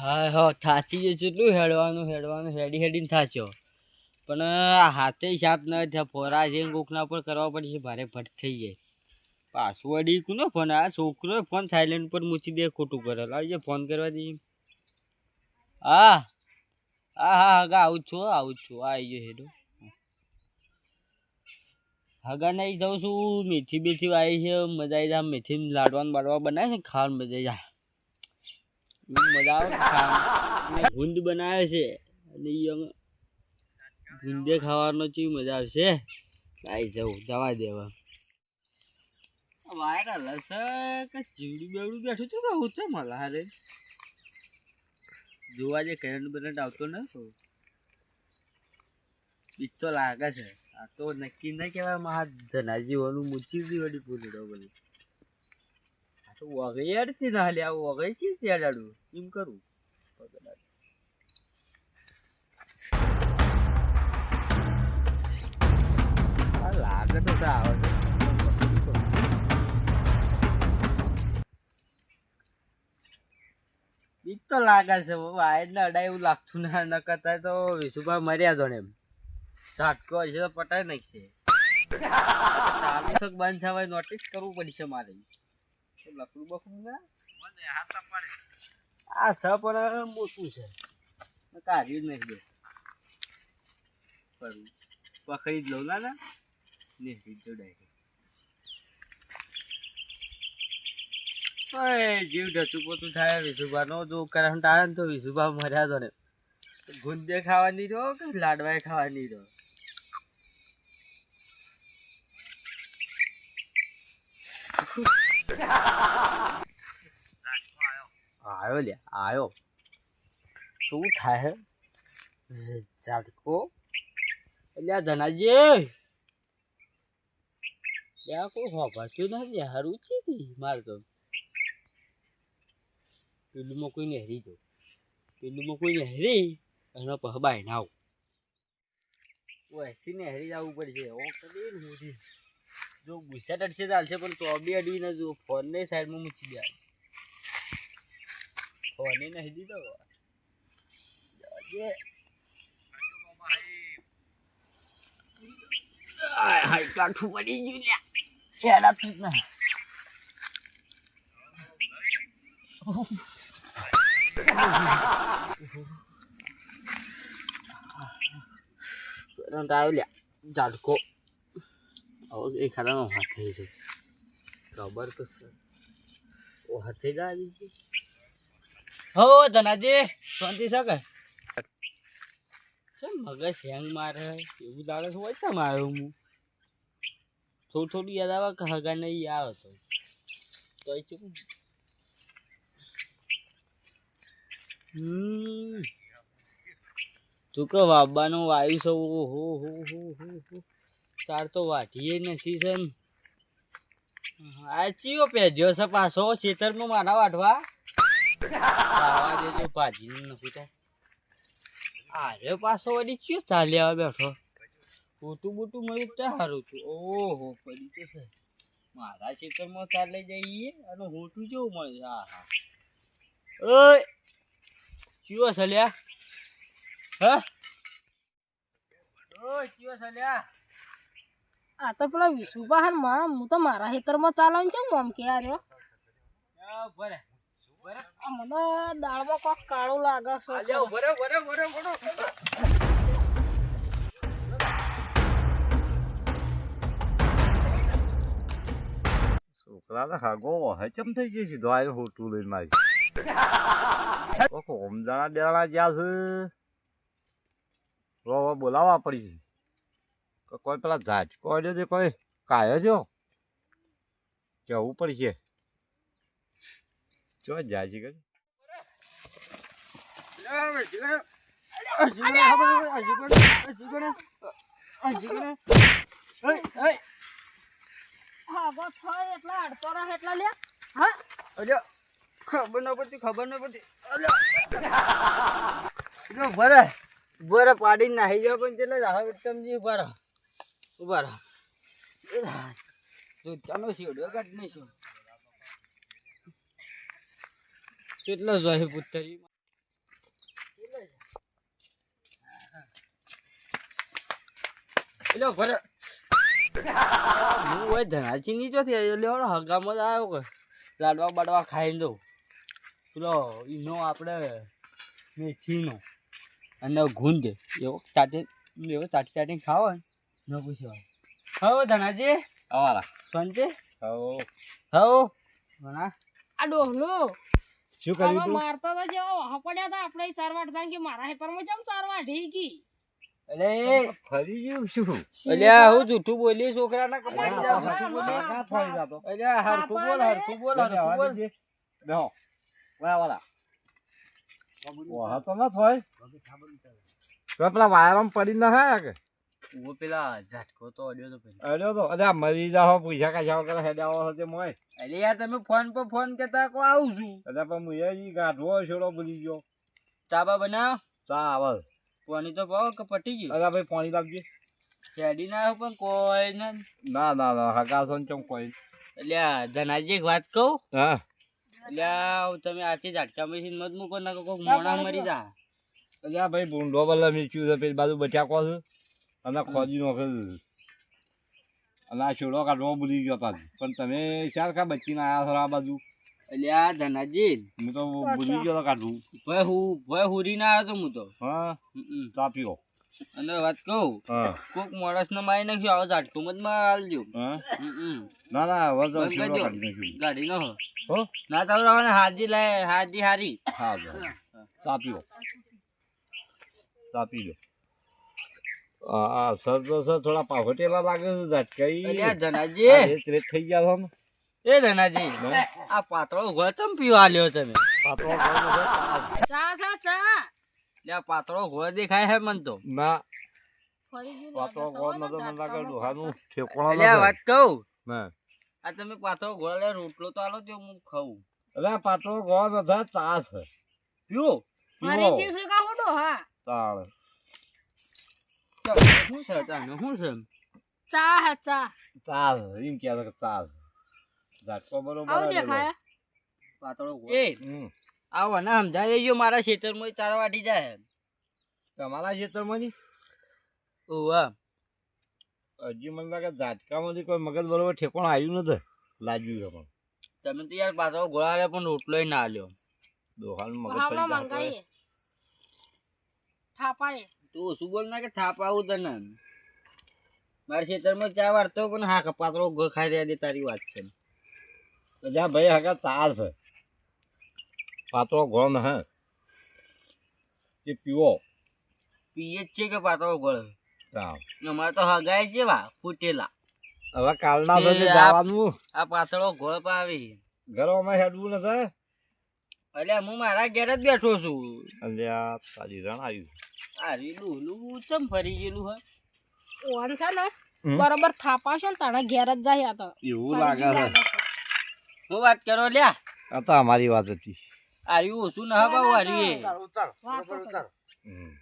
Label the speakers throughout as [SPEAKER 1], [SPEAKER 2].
[SPEAKER 1] હા હા થાચી જશે એટલું હેડવાનું હેડવાનું, હેડી હેડીને થાચ્યો પણ હાથે સાપ ન થયા, ફોરા છે, કોકના પર કરવા પડશે ભારે ભટ થઈ જાય. પાછું અડી ને ફોન આ છોકરો ફોન સાયલેન્ટ પર મૂકી દે, ખોટું કરે. લાવજે ફોન કરવા દઈએ. હા હા હા હગા આવું છું આવું છું. આવી ગયો હેડો. હગા નહીં જાઉં છું, મેથી બેથી આવી છે, મજા આવી જાય મેથી લાડવાનું બાડવા બનાવે છે ખાવાનું મજા આવી જાય. મજા બનાવે છે. અને ગુંદે ખાવાનો ચી મજા આવશે આઈ જવું જવા દેવા. વાયરલ હશે કે જીવડું બેવડું બેઠું તું કે હું છે મલા હારે? જોવા જે કરંટ બરંટ આવતો ન તો બીક તો લાગે છે. આ તો નક્કી ન કહેવાય, મહા ધનાજીઓનું મૂચી વળી પૂરડો બધી આ અડતી ના લે આવું વગઈ છે ડાડું એમ કરું. લાગે તો છે લાગે છે વાયર ને અડાય એવું લાગતું ના ન કરતા તો વિશુભાઈ મર્યા જો ને એમ. ઝાટકો હશે તો પટાઈ નાખશે. ચાલીસ બંધ થવાય નોટિસ કરવું પડશે મારે. લકડું બકડું ના આ પણ મોટું છે. કાઢ્યું જ નહીં દે પકડી જ લઉં. ના ને. ને જોડાય ઓય જીવ ઢચું પોતું થાય. વિશુભા નો જો કરંટ આવે ને તો વિશુભા મર્યા તો ને. ગુંદે ખાવાની રહ્યો કે લાડવાએ ખાવાની રહ્યો આયો લે આવ્યો શું થાય? ઝાટકો એટલે આ ધનાજી. ત્યાં છે મારે તો. પેલુંમાં કોઈ નહેરી જો પેલુંમાં કોઈ નહેરી એનો પહબાઈ નાવ ઓયથી નહેરી જવું પડશે. મોટી જો ગુસ્સા ટડશે ચાલશે પણ ચોબી અડીને જો ફોનને સાઈડમાં મૂકી દે ફોને નહીં દીધો હાય, કાઠું પડી ગયું લ્યા. હેડા તું ના લ્યા ઝાટકો હવે એ ખાતાનો હાથ થઈ છે ખબર તો ઓ હાથે જા દીધી હો, ધનાજી, શાંતિ શકે છે મગજ હેંગ મારે. એવું લાગે છે હોય છે મારે હું થોડું થોડું યાદ આવે કે હગા નહીં આવે તો તો એ વાબાનો વાયુ હો હો હો હો હો હો. ચાર તો વાઢીએ નસી છે આ ચિયો પેજ્યો છે પાછો ખેતરમાં મારા વાઢવા. દેજો ભાજી નખું તો. અરે પાછો વળી ચિયો ચાલી આવે બેઠો. બુટું બુટું મળ્યું ત્યાં સારું છું ઓહો, પડી તો છે. મારા ખેતરમાં ચાલે જઈએ અને હોટું જેવું મળે. હા હા. ઓય, ચિયો સલ્યા. હા? ઓય, ચિયો સલ્યા.
[SPEAKER 2] આ તો પેલા વિશુભા માં હું તો મારા ખેતરમાં ચાલવાનું છે આમ કે
[SPEAKER 1] આ
[SPEAKER 2] રહ્યો મને દાળમાં કોક કાળું લાગે છે.
[SPEAKER 1] ભરે ભરે ભરે ભરે
[SPEAKER 3] છોકરાને હાગો હચમ થઈ ગઈ સીધો આવ્યો હોટું લઈને મારી. ઓખો ઓમજાણા બેરાણા જ્યાં છે. બોલાવવા પડી છે. કોઈ પેલા ઝાટકો આવ્યો છે કોઈ? કાયો જો જવું પડશે. ચો જાય છે
[SPEAKER 1] ખબર ન પડતી ખબર ન પડતી જો ભરે ભરે પાડીને નાહી જાવ પણ એટલે રાહ ઉત્તમજી ઊભા રહો. ઊભા રહો. જો ચાલો સીવડો નહીં નાખ્યો કેટલા જોઈએ પુત્તરી.
[SPEAKER 3] એલો ભરે.
[SPEAKER 1] હું હોય ધનાચી નીચો થી લેવડો હગામાં જ આવ્યો કે. લાડવા બાડવા ખાઈ દઉં પેલો ઈનો આપણે મેથીનો. અને ગુંદ. એવો ચાટી એવો ચાટી ચાટી ખાવો ને ન પૂછ્યો. હો ધનાજી.
[SPEAKER 3] અવાલા
[SPEAKER 1] શાંતિ?
[SPEAKER 3] હો
[SPEAKER 1] હો ઘણા
[SPEAKER 2] આ ડોહલો.
[SPEAKER 3] શું કર્યું તું?
[SPEAKER 2] મારતા તો જેવો હપડ્યા પડ્યા હતા આપણે ચાર વાટ થાય કે મારા હેતરમાં જેમ ચાર વાટ ઢીકી
[SPEAKER 1] એટલે
[SPEAKER 3] ફરી ગયું શું?
[SPEAKER 1] અલ્યા હું જૂઠું બોલી છોકરાના કપાડી જાવ જૂઠું બોલી
[SPEAKER 2] ના
[SPEAKER 3] ફરી જાતો
[SPEAKER 1] અલ્યા હરખું બોલ હરખું બોલ હરખું બોલ.
[SPEAKER 3] બેહો વાહ વાલા. ઓહા તો ના થાય. પેલા વાયરમાં પડી ના હે કે?
[SPEAKER 1] હું પેલા ઝાટકો તો અડ્યો તો પેલા.
[SPEAKER 3] અડ્યો તો. અરે મરી જાઓ પૈસા કાઢ્યા વગર હેડાવો તે મોય
[SPEAKER 1] એટલે યાર તમે ફોન પર ફોન કરતા કો આવું છું.
[SPEAKER 3] એટલે પણ હું જી ગાંઠવો છોડો ભૂલી ગયો.
[SPEAKER 1] ચાબા બનાવ?
[SPEAKER 3] ચા આવ
[SPEAKER 1] પાણી તો પાવ કે પટી ગયું?
[SPEAKER 3] અરે ભાઈ પાણી લાવજે.
[SPEAKER 1] હેડી ના પણ કોઈ ને.
[SPEAKER 3] ના ના ના હગાસો ને ચમ કોઈ?
[SPEAKER 1] એટલે આ ધનાજી એક વાત કહું?
[SPEAKER 3] હા.
[SPEAKER 1] એટલે આ તમે આથી ઝાટકા મશીન મત મૂકો ના કોક મોણા મરી જા
[SPEAKER 3] અલ્યા ભાઈ ભૂંડો બલ્લા મીચ્યું છે પેલી બાજુ બચાકો છે? અને ખોદી નોખે છે અને આ છોડો કાઢવો ભૂલી ગયો તા પણ તમે ચાર કા બચીને આયા છો આ બાજુ
[SPEAKER 1] એટલે આ ધનાજી
[SPEAKER 3] હું તો ભૂલી ગયો કાઢવું
[SPEAKER 1] ભય હું ભય હુરી ના આવ્યો તો હું તો
[SPEAKER 3] હા. ચા
[SPEAKER 1] અને વાત કહું કોક માણસ ને મારી નાખ્યો આવો ઝાટકો મતમાં આલજો
[SPEAKER 3] હા
[SPEAKER 1] હમ.
[SPEAKER 3] ના ના નાખ્યું
[SPEAKER 1] ગાડી નો હો ના તો રહેવાને હાજી લાય હાજી હારી
[SPEAKER 3] હા જો. ચા પીઓ ચા પી લો હા સર તો સર થોડા પાવટેલા લાગે છે ઝટકાઈ.
[SPEAKER 1] ધનાજી.
[SPEAKER 3] થઈ ગયા છો
[SPEAKER 1] એ ધનાજી આ પાતળો ઘોળ ચમ પીવા લ્યો તમે?
[SPEAKER 3] પાતળો ચા.
[SPEAKER 2] ચા ચા. ચા
[SPEAKER 1] પાતળો ઘોળ દેખાય હે મન તો.
[SPEAKER 3] ના. પાતળો
[SPEAKER 2] લાગે ન
[SPEAKER 3] તો મને લાગે ઠેકોણા
[SPEAKER 1] એટલે વાત કહું?
[SPEAKER 3] ના.
[SPEAKER 1] આ તમે પાતળો ઘોળ લે રોટલો તો આલો તો હું ખાઉં.
[SPEAKER 3] એટલે પાતળો ગોળ નથી ચા છે.
[SPEAKER 1] પીવો?
[SPEAKER 2] ફરી જે છે કા હું.
[SPEAKER 3] તાળ.
[SPEAKER 1] શું છે તાનું શું છે
[SPEAKER 2] ચા હે ચા
[SPEAKER 3] ચા છે એમ કહે કે ચા ઝાટકો બરોબર
[SPEAKER 2] આવું. દેખાય
[SPEAKER 1] પાતળો એ
[SPEAKER 3] હમ.
[SPEAKER 1] આવો ના સમજાય જો મારા ખેતરમાં ચાર વાટી જાય
[SPEAKER 3] તમારા ખેતરમાંથી
[SPEAKER 1] ઓવા
[SPEAKER 3] હજી મને લાગે ઝાટકામાંથી કોઈ મગજ બરોબર ઠેકોણ આવ્યું નથી લાગ્યું છે પણ
[SPEAKER 1] તમે તો યાર પાતળો ઘોળ પણ રોટલો ના લ્યો
[SPEAKER 3] દોહાલ મગજ
[SPEAKER 2] ભાવના
[SPEAKER 1] તું શું બોલ ના કે થાપ આવું તને? મારા ખેતરમાં ચા વાળતો પણ હા કે પાતળો ઘોળ ખાઈ રહ્યા દે તારી વાત છે.
[SPEAKER 3] જા ભાઈ હગા તાર છે. પાતળો ગોળ હે. એ પીવો.
[SPEAKER 1] પીએ જ છે કે પાતળો
[SPEAKER 3] ગોળ?
[SPEAKER 1] અમારે તો હગાય છે વા ફૂટેલા.
[SPEAKER 3] હવે કાલના જવાનું.
[SPEAKER 1] આ પાતળો ગોળ પાવી.
[SPEAKER 3] ઘરોમાં હેડવું નથી.
[SPEAKER 1] એટલે હું મારા ઘેર જ બેઠો છું.
[SPEAKER 3] અલ્યા તારી રણ આવ્યું
[SPEAKER 1] આ રીલું લુ ચમ ફરી ગયેલું હે?
[SPEAKER 2] ઓન છે ને. બરોબર થાપા છે ને તારા ઘેર જ જાય આ તો.
[SPEAKER 3] એવું લાગે છે.
[SPEAKER 1] હું વાત કરો લ્યા?
[SPEAKER 3] આ તો અમારી વાત હતી.
[SPEAKER 1] આર્યું ઓછું ના બાબુ આર્યું
[SPEAKER 2] કરી.
[SPEAKER 3] હમ.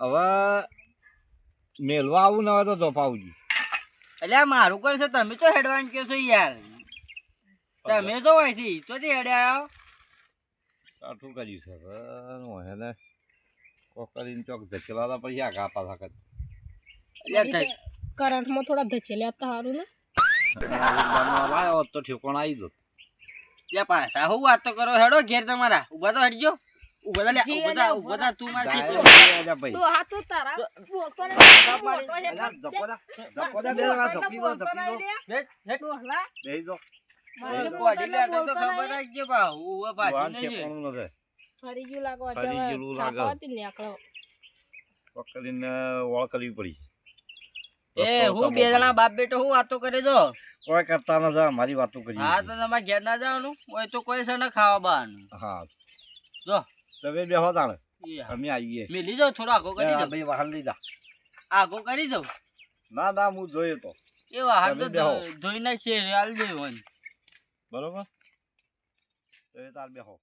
[SPEAKER 3] હવે. મેલવા આવું ના હોય તો દોપાવજી
[SPEAKER 1] એટલે આ મારું કરશે તમે તો હેડવાન કહેશો છો યાર. તમે તો તો તે હેડે આવ્યો
[SPEAKER 3] કાઠું કર્યું છે હવે? એને કોક કરીને ચોક ધકેલા પછી આગા પાછા કરી.
[SPEAKER 1] એટલે થ-
[SPEAKER 2] કરંટમાં થોડા ધકેલ્યા હતા સારું ને.
[SPEAKER 3] લાયો તો ઠેકોણ આવી જતો
[SPEAKER 1] એટલે પાછા હું વાત તો કરો હેડો ઘેર તમારા. ઊભા તો હટજો. તો તું મારી
[SPEAKER 2] તો તારા બોલતો ને
[SPEAKER 3] દા, દા, બે દો, દો.
[SPEAKER 2] નહીં લે.
[SPEAKER 1] Hat, hat.
[SPEAKER 2] ડોહલા,
[SPEAKER 3] બેહી દો.
[SPEAKER 2] મારે
[SPEAKER 1] વાતો કરે જો
[SPEAKER 3] કરતા મારી વાતો કરી
[SPEAKER 1] હા તો તમારે ઘેર ના જવાનું? હોય તો કોઈ છે ખાવા બહાર
[SPEAKER 3] હા.
[SPEAKER 1] જો.
[SPEAKER 3] તમે બેહો તાણે. અમે આવીએ.
[SPEAKER 1] મેલી જાઓ થોડો આગો કરી દો
[SPEAKER 3] ભાઈ વાહન લઈ જા
[SPEAKER 1] આગો કરી દઉં?
[SPEAKER 3] ના ના હું જોયો તો.
[SPEAKER 1] એ વાહન તો ધોઈ નાખીએ હાલ દેવાનું
[SPEAKER 3] બરોબર? તો એ તાર બેહો.